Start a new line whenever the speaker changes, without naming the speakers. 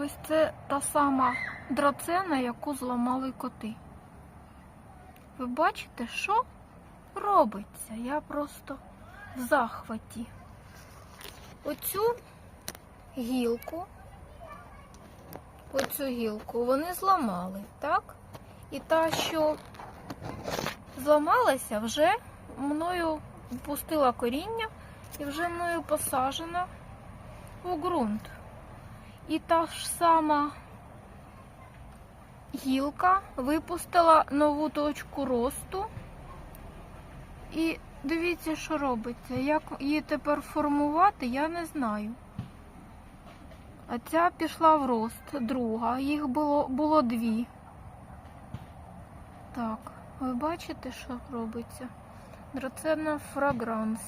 Ось це та сама драцена, яку зламали коти. Ви бачите, що робиться? Я просто в захваті. Оцю гілку, оцю гілку вони зламали, так? І та, що зламалася, вже мною пустила коріння і вже мною посаджена у ґрунт. І та ж сама гілка випустила нову точку росту. І дивіться, що робиться. Як її тепер формувати, я не знаю. А ця пішла в рост, друга. Їх було, було дві. Так, ви бачите, що робиться? Драцена фрагранс.